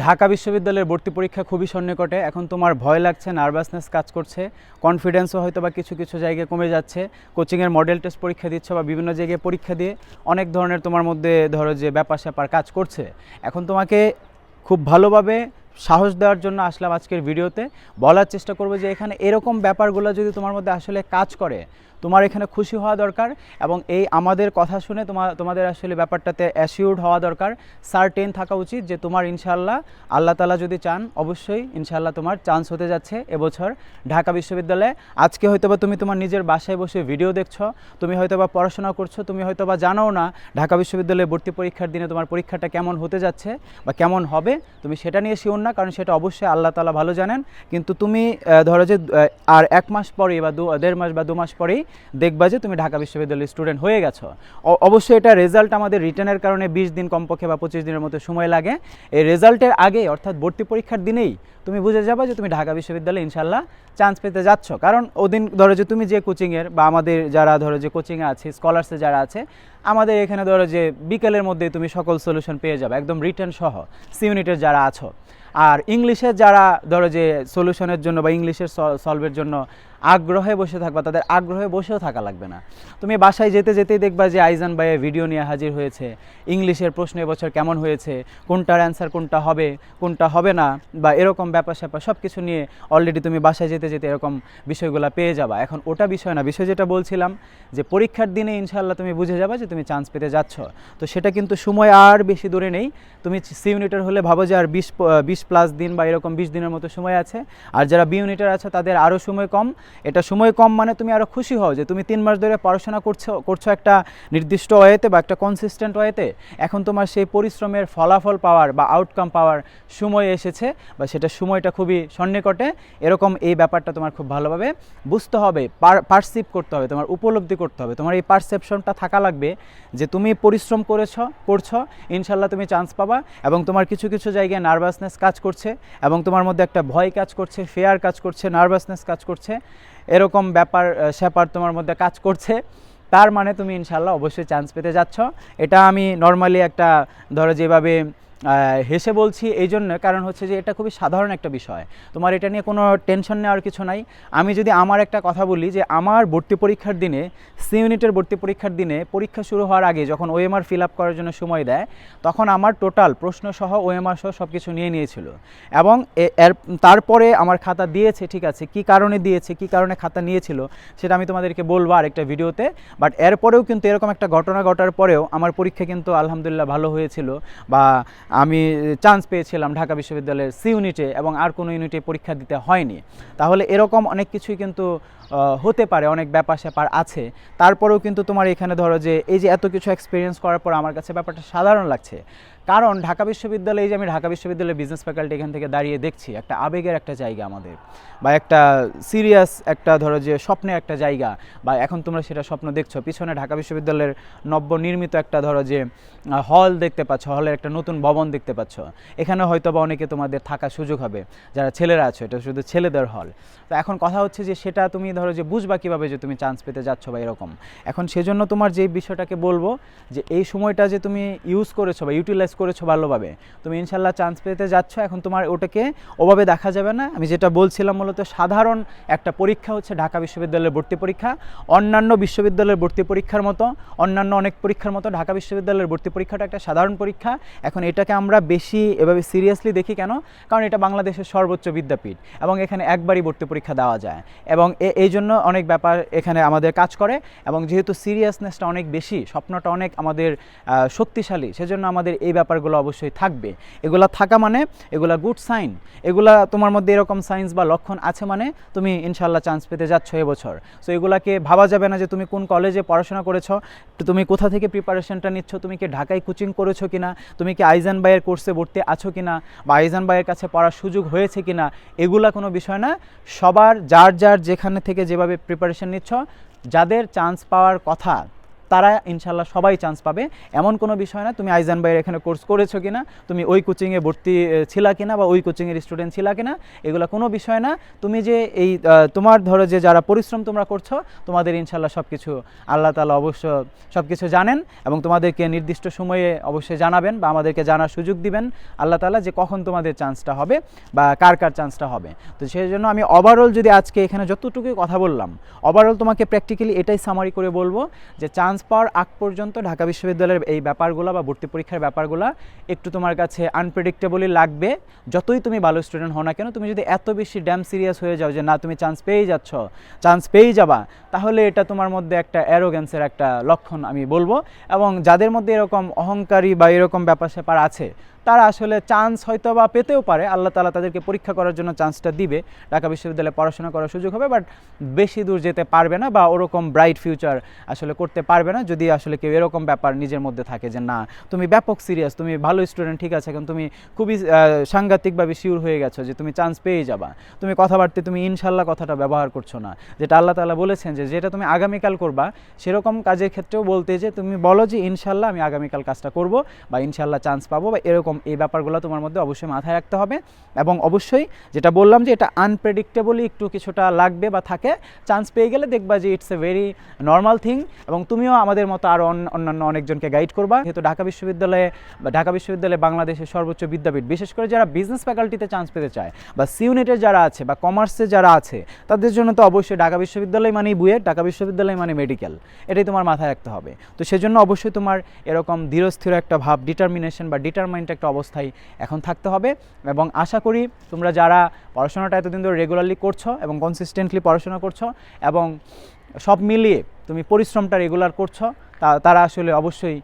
ঢাকা বিশ্ববিদ্যালয়ের ভর্তি পরীক্ষা খুবই সন্নিকটে। এখন তোমার ভয় লাগছে নার্ভাসনেস কাজ করছে কনফিডেন্সও হয়তো বা কিছু কিছু জায়গায় কমে যাচ্ছে কোচিংয়ের মডেল টেস্ট পরীক্ষা দিচ্ছ বা বিভিন্ন জায়গায় পরীক্ষা দিয়ে অনেক ধরনের তোমার মধ্যে ধরো যে ব্যাপার স্যাপার কাজ করছে। এখন তোমাকে খুব ভালোভাবে সাহস দেওয়ার জন্য আসলাম আজকের ভিডিওতে। বলার চেষ্টা করব যে এখানে এরকম ব্যাপারগুলো যদি তোমার মধ্যে আসলে কাজ করে তোমার এখানে খুশি হওয়া দরকার এবং এই আমাদের কথা শুনে তোমার তোমাদের আসলে ব্যাপারটাতে অ্যাসিউর্ড হওয়া দরকার। সার্টেন থাকা উচিত যে তোমার ইনশাল্লাহ আল্লাহ তালা যদি চান, অবশ্যই ইনশাল্লাহ তোমার চান্স হতে যাচ্ছে এবছর ঢাকা বিশ্ববিদ্যালয়ে। আজকে হয়তোবা তুমি তোমার নিজের বাসায় বসে ভিডিও দেখছ, তুমি হয়তোবা পড়াশোনা করছ, তুমি হয়তোবা জানো না ঢাকা বিশ্ববিদ্যালয়ে ভর্তি পরীক্ষার দিনে তোমার পরীক্ষাটা কেমন হতে যাচ্ছে বা কেমন হবে। তুমি সেটা নিয়ে শিওর না, কারণ সেটা অবশ্যই আল্লাহ তালা ভালো জানেন। কিন্তু তুমি ধরো যে আর এক মাস পরেই বা দু, দেড় মাস বা দু মাস পরেই দেখবা যে তুমি ঢাকা বিশ্ববিদ্যালয়ের স্টুডেন্ট হয়ে গেছো। অবশ্যই এটা রেজাল্ট আমাদের রিটার্নের কারণে বিশ দিন কমপক্ষে বা পঁচিশ দিনের মতো সময় লাগে। এই রেজাল্টের আগে অর্থাৎ ভর্তি পরীক্ষার দিনেই তুমি বুঝে যাবে যে তুমি ঢাকা বিশ্ববিদ্যালয়ে ইনশাল্লাহ চান্স পেতে যাচ্ছ। কারণ ওদিন ধরো যে তুমি যে কোচিংয়ের বা আমাদের যারা ধরো যে কোচিংয়ে আছে স্কলার্সে যারা আছে, আমাদের এখানে ধরো যে বিকেলের মধ্যে তুমি সকল সলিউশন পেয়ে যাবে, একদম রিটার্ন সহ সি ইউনিটের যারা আছো। আর ইংলিশের যারা ধরো যে সলিউশনের জন্য বা ইংলিশের সলভের জন্য আগ্রহে বসে থাকবা, তাদের আগ্রহে বসেও থাকা লাগবে না। তুমি বাসায় যেতে যেতেই দেখবা যে আইজান ভাইয়ের ভিডিও নিয়ে হাজির হয়েছে। ইংলিশের প্রশ্ন এবছর কেমন হয়েছে? কোনটার অ্যান্সার কোনটা হবে? কোনটা হবে না? বা এরকম ব্যাপার স্যাপার সব কিছু নিয়ে অলরেডি তুমি বাসায় যেতে যেতে এরকম বিষয়গুলো পেয়ে যাবা। এখন ওটা বিষয় না, বিষয় যেটা বলছিলাম যে পরীক্ষার দিনে ইনশাল্লাহ তুমি বুঝে যাবা যে তুমি চান্স পেতে যাচ্ছ। তো সেটা কিন্তু সময় আর বেশি দূরে নেই। তুমি সি ইউনিটের হলে ভাবো যে আর বিশ বিশ প্লাস দিন বা এরকম বিশ দিনের মতো সময় আছে। আর যারা বি ইউনিটের আছে তাদের আরও সময় কম। এটা সময় কম মানে তুমি আরও খুশি হও যে তুমি তিন মাস ধরে পড়াশোনা করছ করছ একটা নির্দিষ্ট ওয়েতে বা একটা কনসিস্টেন্ট ওয়েতে। এখন তোমার সেই পরিশ্রমের ফলাফল পাওয়ার বা আউটকাম পাওয়ার সময় এসেছে বা সেটা সময়টা খুবই সন্নিকটে। এরকম এই ব্যাপারটা তোমার খুব ভালোভাবে বুঝতে হবে পারসিভ করতে হবে, তোমার উপলব্ধি করতে হবে। তোমার এই পারসেপশনটা থাকা লাগবে যে তুমি পরিশ্রম করেছ, করছ ইনশাল্লাহ তুমি চান্স পাবা এবং তোমার কিছু কিছু জায়গায় নার্ভাসনেস কাজ করছে এবং তোমার মধ্যে একটা ভয় কাজ করছে ফেয়ার কাজ করছে নার্ভাসনেস কাজ করছে। এরকম ব্যাপার স্যাপার তোমার মধ্যে কাজ করছে। তার মানে তুমি ইনশাল্লাহ অবশ্যই চান্স পেতে যাচ্ছ। এটা আমি নর্মালি একটা, ধরো যেভাবে হেসে বলছি এই জন্য, কারণ হচ্ছে যে এটা খুবই সাধারণ একটা বিষয়। তোমার এটা নিয়ে কোনো টেনশন নেওয়ার কিছু নাই। আমি যদি আমার একটা কথা বলি যে আমার ভর্তি পরীক্ষার দিনে সি ইউনিটের ভর্তি পরীক্ষার দিনে পরীক্ষা শুরু হওয়ার আগে যখন ওএমআর ফিল আপ করার জন্য সময় দেয়, তখন আমার টোটাল প্রশ্ন সহ ওএমআর সহ সব কিছু নিয়ে নিয়েছিল। এবং এর, তারপরে আমার খাতা দিয়েছে, ঠিক আছে, কি কারণে দিয়েছে, কি কারণে খাতা নিয়েছিল, সেটা আমি তোমাদেরকে বলব আরেকটা ভিডিওতে। বাট এরপরেও কিন্তু এরকম একটা ঘটনা ঘটার পরেও আমার পরীক্ষা কিন্তু আলহামদুলিল্লাহ ভালো হয়েছিল বা আমি চান্স পেয়েছিলাম ঢাকা বিশ্ববিদ্যালয়ের সি ইউনিটে এবং আর কোনো ইউনিটে পরীক্ষা দিতে হয়নি। তাহলে এরকম অনেক কিছুই কিন্তু হতে পারে, অনেক ব্যাপার স্যাপার আছে। তারপরেও কিন্তু তোমার এখানে ধরো যে, এই যে এত কিছু এক্সপিরিয়েন্স করার পর আমার কাছে ব্যাপারটা সাধারণ লাগছে। কারণ ঢাকা বিশ্ববিদ্যালয়ে যে আমি ঢাকা বিশ্ববিদ্যালয়ের বিজনেস ফ্যাকাল্টি এখান থেকে দাঁড়িয়ে দেখছি, একটা আবেগের একটা জায়গা আমাদের, বা একটা সিরিয়াস একটা ধরো যে স্বপ্নের একটা জায়গা, বা এখন তোমরা সেটা স্বপ্ন দেখছ। পিছনে ঢাকা বিশ্ববিদ্যালয়ের নবনির্মিত একটা ধরো যে হল দেখতে পাচ্ছ হলের একটা নতুন ভবন দেখতে পাচ্ছ। এখানে হয়তো বা অনেকে তোমাদের থাকার সুযোগ হবে, যারা ছেলেরা আছো, এটা শুধু ছেলেদের হল তো এখন কথা হচ্ছে যে, সেটা তুমি ধরো যে বুঝবা কীভাবে যে তুমি চান্স পেতে যাচ্ছ বা এরকম। এখন সেজন্য তোমার যে বিষয়টাকে বলব, যে এই সময়টা যে তুমি ইউজ করেছ বা ইউটিলাইজ করেছ ভালোভাবে। তুমি ইনশাল্লাহ চান্স পেতে যাচ্ছ। এখন তোমার ওটাকে ওভাবে দেখা যাবে না। আমি যেটা বলছিলাম মূলত সাধারণ একটা পরীক্ষা হচ্ছে ঢাকা বিশ্ববিদ্যালয়ের ভর্তি পরীক্ষা। অন্যান্য বিশ্ববিদ্যালয়ের ভর্তি পরীক্ষার মতো, অন্যান্য অনেক পরীক্ষার মতো ঢাকা বিশ্ববিদ্যালয়ের ভর্তি পরীক্ষাটা একটা সাধারণ পরীক্ষা। এখন এটাকে আমরা বেশি এভাবে সিরিয়াসলি দেখি কেন? কারণ এটা বাংলাদেশের সর্বোচ্চ বিদ্যাপীঠ এবং এখানে একবারই ভর্তি পরীক্ষা দেওয়া যায়। এবং এই জন্য অনেক ব্যাপার এখানে আমাদের কাজ করে এবং যেহেতু সিরিয়াসনেসটা অনেক বেশি, স্বপ্নটা অনেক আমাদের শক্তিশালী, সেজন্য আমাদের এই ব্যাপারগুলো অবশ্যই থাকবে। এগুলা থাকা মানে এগুলা গুড সাইন এগুলা তোমার মধ্যে এরকম সাইন্স বা লক্ষণ আছে মানে তুমি ইনশাল্লাহ চান্স পেতে যাচ্ছ এবছর। সো এগুলাকে ভাবা যাবে না যে তুমি কোন কলেজে পড়াশোনা করেছ, তুমি কোথা থেকে প্রিপারেশনটা নিচ্ছ, তুমি কি ঢাকায় কোচিং করেছ কিনা, তুমি কি আইজান বাইয়ের কোর্সে ভর্তি আছো কিনা, বা আইজান বাইয়ের কাছে পড়ার সুযোগ হয়েছে কিনা, এগুলা কোনো বিষয় না। সবার, যার যার যেখানে থেকে যেভাবে প্রিপারেশন নিচ্ছ, যাদের চান্স পাওয়ার কথা তারা ইনশাল্লাহ সবাই চান্স পাবে। এমন কোনো বিষয় না, তুমি আইজান ভাইয়ের এখানে কোর্স করেছ কিনা, তুমি ওই কোচিংয়ে ভর্তি ছিলা কিনা বা ওই কোচিংয়ের স্টুডেন্ট ছিলা কিনা, এগুলো কোনো বিষয় না। তুমি যে এই তোমার ধরো যে যারা পরিশ্রম তোমরা করছ, তোমাদের ইনশাল্লাহ সব কিছু আল্লাহ তালা অবশ্য সব কিছু জানেন এবং তোমাদেরকে নির্দিষ্ট সময়ে অবশ্যই জানাবেন বা আমাদেরকে জানার সুযোগ দিবেন আল্লাহ তালা যে কখন তোমাদের চান্সটা হবে বা কার কার চান্সটা হবে। তো সেই জন্য আমি ওভারঅল যদি আজকে এখানে যতটুকু কথা বললাম ওভারঅল তোমাকে প্র্যাকটিক্যালি এটাই সামারি করে বলব যে চান্স পাওয়ার আগ পর্যন্ত ঢাকা বিশ্ববিদ্যালয়ের এই ব্যাপারগুলো বা ভর্তি পরীক্ষার ব্যাপারগুলো একটু তোমার কাছে আনপ্রেডিক্টেবলই লাগবে। যতই তুমি ভালো স্টুডেন্ট হও না কেন, তুমি যদি এত বেশি ড্যাম সিরিয়াস হয়ে যাও যে, না, তুমি চান্স পেয়েই যাচ্ছ চান্স পেয়েই যাবা, তাহলে এটা তোমার মধ্যে একটা অ্যারোগেন্সের একটা লক্ষণ আমি বলব। এবং যাদের মধ্যে এরকম অহংকারী বা এরকম ব্যাপার স্যাপার আছে তারা আসলে চান্স হয়তো বা পেতেও পারে। আল্লাহ তালা তাদেরকে পরীক্ষা করার জন্য চান্সটা দিবে। ঢাকা বিশ্ববিদ্যালয়ে পড়াশোনা করার সুযোগ হবে বাট বেশি দূর যেতে পারবে না বা ওরকম ব্রাইট ফিউচার আসলে করতে পারবে না, যদি আসলে কেউ এরকম ব্যাপার নিজের মধ্যে থাকে যে, না, তুমি ব্যাপক সিরিয়াস তুমি ভালো স্টুডেন্ট ঠিক আছে, এখন তুমি খুবই সাংঘাতিকভাবে শিওর হয়ে গেছো যে, তুমি চান্স পেয়ে যাবা। তুমি কথাবার্তা, তুমি ইনশাল্লাহ কথাটা ব্যবহার করছ না। যেটা আল্লাহ তালা বলেছেন যে, যেটা তুমি আগামীকাল করবা, সেরকম কাজের ক্ষেত্রেও বলতে যে, তুমি বলো যে ইনশাল্লাহ আমি আগামীকাল কাজটা করব বা ইনশাল্লাহ চান্স পাবো বা এরকম এই ব্যাপারগুলো তোমার মধ্যে অবশ্যই মাথায় রাখতে হবে। এবং অবশ্যই যেটা বললাম যে এটা আনপ্রেডিক্টেবলই একটু কিছুটা লাগবে বা থাকে চান্স পেয়ে গেলে দেখবা যে it's a very normal thing এবং তুমিও আমাদের মতো আরও অন্যান্য অনেকজনকে গাইড করবা। যেহেতু ঢাকা বিশ্ববিদ্যালয়ে বা ঢাকা বিশ্ববিদ্যালয়ে বাংলাদেশের সর্বোচ্চ বিদ্যাপীঠ, বিশেষ করে যারা বিজনেস ফ্যাকাল্টিতে চান্স পেতে চায় বা সি ইউনিটের যারা আছে বা কমার্সে যারা আছে, তাদের জন্য তো অবশ্যই ঢাকা বিশ্ববিদ্যালয় মানেই বুয়েট, ঢাকা বিশ্ববিদ্যালয় মানে মেডিকেল এটাই তোমার মাথায় রাখতে হবে। তো সেজন্য অবশ্যই তোমার এরকম ধীরস্থির একটা ভাব ডিটারমিনেশন বা ডিটারমাইন্ড একটা অবস্থায় এখন থাকতে হবে। এবং আশা করি তোমরা যারা পড়াশোনাটা এতদিন ধরে রেগুলারলি করছ এবং কনসিস্টেন্টলি পড়াশোনা করছ এবং সব মিলিয়ে তুমি পরিশ্রমটা রেগুলার করছ, তা- তারা আসলে অবশ্যই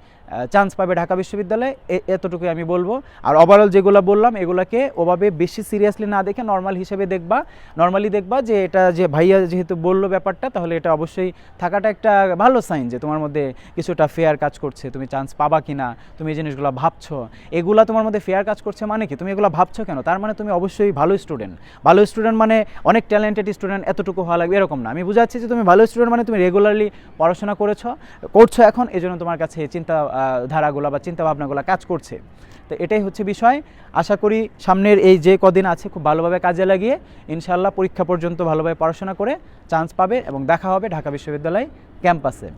চান্স পাবে ঢাকা বিশ্ববিদ্যালয়ে। এতটুকুই আমি বলব। আর ওভারঅল যেগুলো বললাম, এগুলোকে ওভাবে বেশি সিরিয়াসলি না দেখে নর্মাল হিসেবে দেখবা। নর্মালি দেখবা যে এটা যে ভাইয়া যেহেতু বলল ব্যাপারটা, তাহলে এটা অবশ্যই থাকাটা একটা ভালো সাইন যে তোমার মধ্যে কিছুটা ফেয়ার কাজ করছে। তুমি চান্স পাবা কি না তুমি এই জিনিসগুলো ভাবছ। এগুলো তোমার মধ্যে ফেয়ার কাজ করছে মানে কি? তুমি এগুলো ভাবছ কেন? তার মানে তুমি অবশ্যই ভালো স্টুডেন্ট ভালো স্টুডেন্ট মানে অনেক ট্যালেন্টেড স্টুডেন্ট এতটুকু হওয়া লাগবে, এরকম না। আমি বুঝাচ্ছি যে তুমি ভালো স্টুডেন্ট মানে তুমি রেগুলারলি পড়াশোনা করেছ, করছ এখন এই জন্য তোমার কাছে চিন্তা ধারাগুলো বা চিন্তা ভাবনাগুলো কাজ করছে। তো এটাই হচ্ছে বিষয়। আশা করি সামনের এই যে কদিন আছে, খুব ভালোভাবে কাজে লাগিয়ে ইনশাল্লাহ পরীক্ষা পর্যন্ত ভালোভাবে পড়াশোনা করে চান্স পাবে এবং দেখা হবে ঢাকা বিশ্ববিদ্যালয় ক্যাম্পাসে।